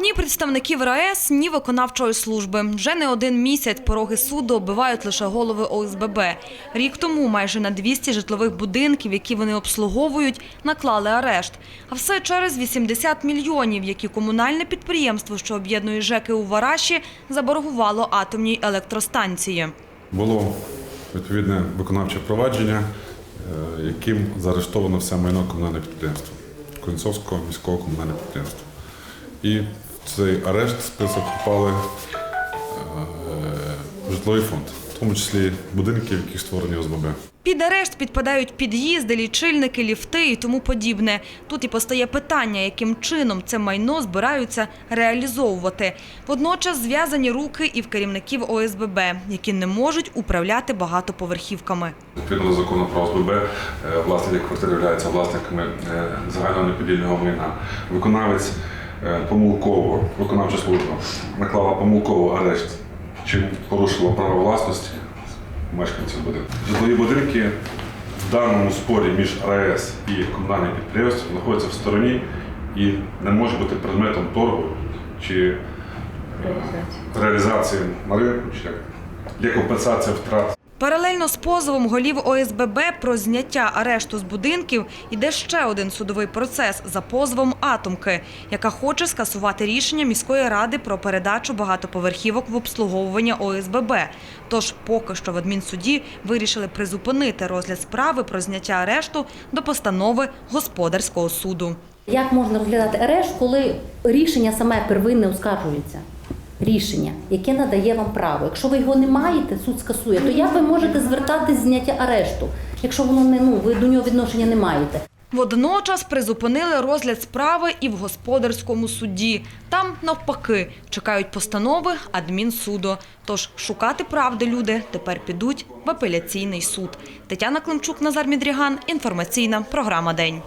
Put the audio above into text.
Ні представників РАЕС, ні виконавчої служби. Вже не один місяць пороги суду оббивають лише голови ОСББ. Рік тому майже на 200 житлових будинків, які вони обслуговують, наклали арешт. А все через 80 мільйонів, які комунальне підприємство, що об'єднує ЖЕКи у Вараші, заборгувало атомній електростанції. Було відповідне виконавче провадження, е, яким заарештовано все майно комунального підприємства, Концовського міського комунального підприємства. І цей арешт список попали е, житловий фонд, в тому числі будинки, в яких створені ОСББ. Під арешт підпадають під'їзди, лічильники, ліфти і тому подібне. Тут і постає питання, яким чином це майно збираються реалізовувати. Водночас зв'язані руки і в керівників ОСББ, які не можуть управляти багатоповерхівками. Відповідно до закону про ОСББ, е, власники квартири являються власниками е, загального неподільного майна. Виконавець помилково, виконавча служба наклала помилково арешт чи порушила право власності мешканців будинку. Житлові будинки в даному спорі між РАЕС і комунальним підприємством знаходяться в стороні і не може бути предметом торгу чи е, реалізації на ринку, чи як. Є компенсація втрат Паралельно з позовом голів ОСББ про зняття арешту з будинків іде ще один судовий процес за позовом Атомки, яка хоче скасувати рішення міської ради про передачу багатоповерхівок в обслуговування ОСББ. Тож поки що в адмінсуді вирішили призупинити розгляд справи про зняття арешту до постанови господарського суду. Як можна розглядати арешт, коли рішення саме первинне оскаржується? Рішення, яке надає вам право. Якщо ви його не маєте, суд скасує, то як ви можете звертатись зняття арешту, якщо воно не ну ви до нього відношення не маєте? Водночас призупинили розгляд справи і в господарському суді. Там навпаки чекають постанови адмінсуду. Тож шукати правди люди тепер підуть в апеляційний суд. Тетяна Климчук, Назар Мідріган. Інформаційна програма День.